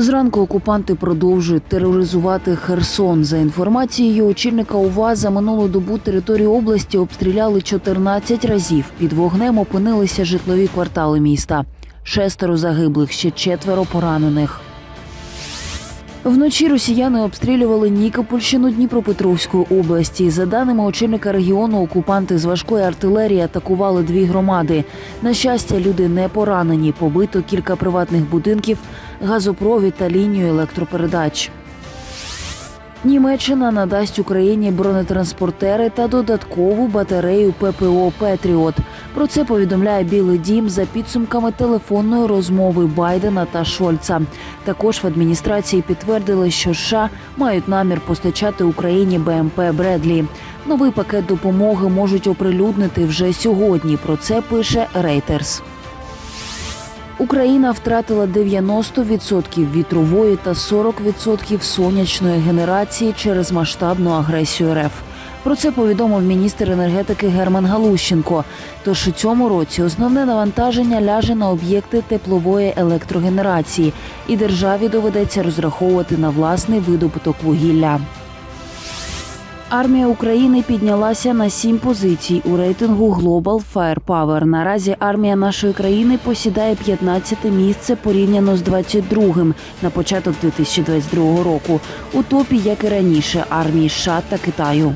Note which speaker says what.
Speaker 1: Зранку окупанти продовжують тероризувати Херсон. За інформацією очільника УВА, за минулу добу територію області обстріляли 14 разів. Під вогнем опинилися житлові квартали міста. Шестеро загиблих, ще четверо поранених. Вночі росіяни обстрілювали Нікопольщину Дніпропетровської області. За даними очільника регіону, окупанти з важкої артилерії атакували дві громади. На щастя, люди не поранені. Побито кілька приватних будинків, газопровід та лінію електропередач. Німеччина надасть Україні бронетранспортери та додаткову батарею ППО Петріот. Про це повідомляє Білий Дім за підсумками телефонної розмови Байдена та Шольца. Також в адміністрації підтвердили, що США мають намір постачати Україні БМП Бредлі. Новий пакет допомоги можуть оприлюднити вже сьогодні. Про це пише Reuters. Україна втратила 90% вітрової та 40% сонячної генерації через масштабну агресію РФ. Про це повідомив міністр енергетики Герман Галущенко. Тож у цьому році основне навантаження ляже на об'єкти теплової електрогенерації, і державі доведеться розраховувати на власний видобуток вугілля. Армія України піднялася на сім позицій у рейтингу Global Firepower. Наразі армія нашої країни посідає 15 місце порівняно з 22-м на початок 2022 року. У топі, як і раніше, армії США та Китаю.